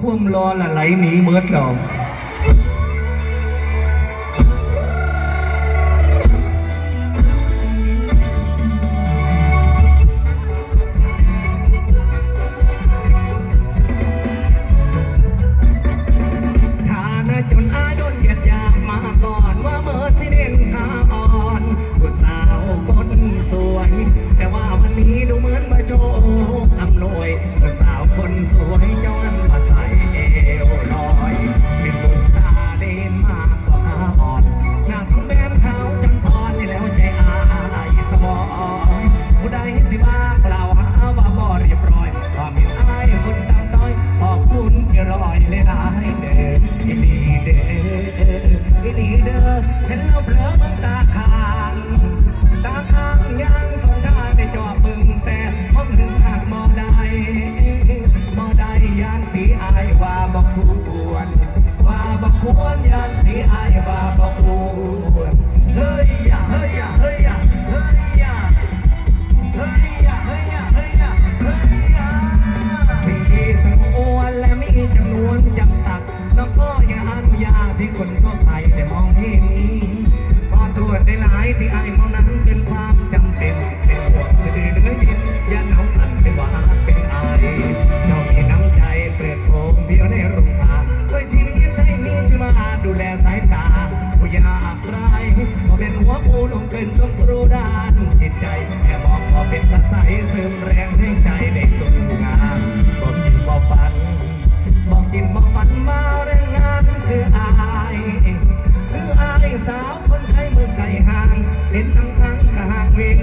ควมรอละไหลหนีเมิดเรา ควรยานตีอายว่าบอกควรเฮ้ยอย่าเฮ้ยอย่าเฮ้ยอย่าเฮ้ยอย่าเฮ้ยอย่าเฮ้ยอย่าเฮ้ยอย่าเฮ้ยอย่าสิ่งที่สงวนและมีจำนวนจำกัดน้องก็อย่าอนุญาตที่คนทั่วไปได้มองเห็นก็ตรวจได้หลายที่ไอ้มองนั้นเป็นความจำเป็นเป็นห่วงสะดือเนื้อเย็นอย่าหนาว ปูลงเกินจงครูด้านจิตใจแค่บอกพอเป็นตาใสเสริมแรงให้ใจได้สงงามบอกจริงบอกฝันบอกจริงบอกฝันมาแรงงานคืออายคืออายสาวคนไทยเมืองไกลห่างเห็นทั้งทั้งกห่างเวน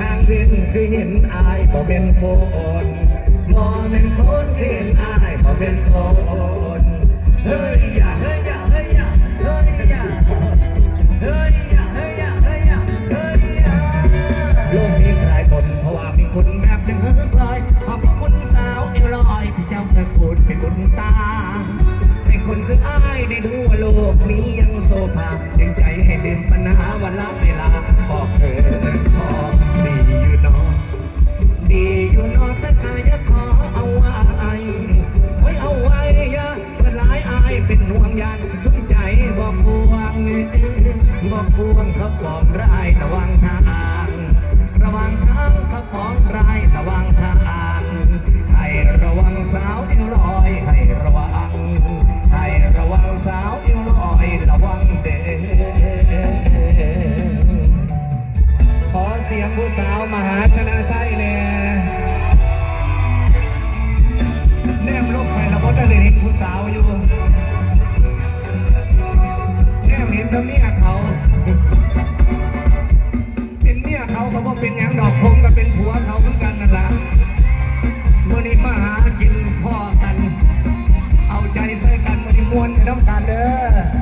ทางเวนคือเห็นอายบอกเป็นคนบอกเป็นคนคือเห็นอายบอกเป็นคนเฮ้ย ยังโซฟาดึงใจให้ดื่มปัญหาวันละเวลาบอกเธอพอดีอยู่นอดีอยู่นอแต่กายขอเอาไว้ไว้เอาไว้อยาเปิดหลายอายเป็นห่วงยานสนใจบอกพวงบอกพวงเขาปองร้ายระวังทาง ระวังทางเขาปองร้ายระวังทาง เป็นทั้เมียเขา เป็นเมียเขาเขาบอกเป็นอย่งดอกผมก็เป็นผัวเขาคือกันนั่นละวันนี้มาหากินพ่อกัน เอาใจใส่กันวันนี้มวนจะต้องการเด้อ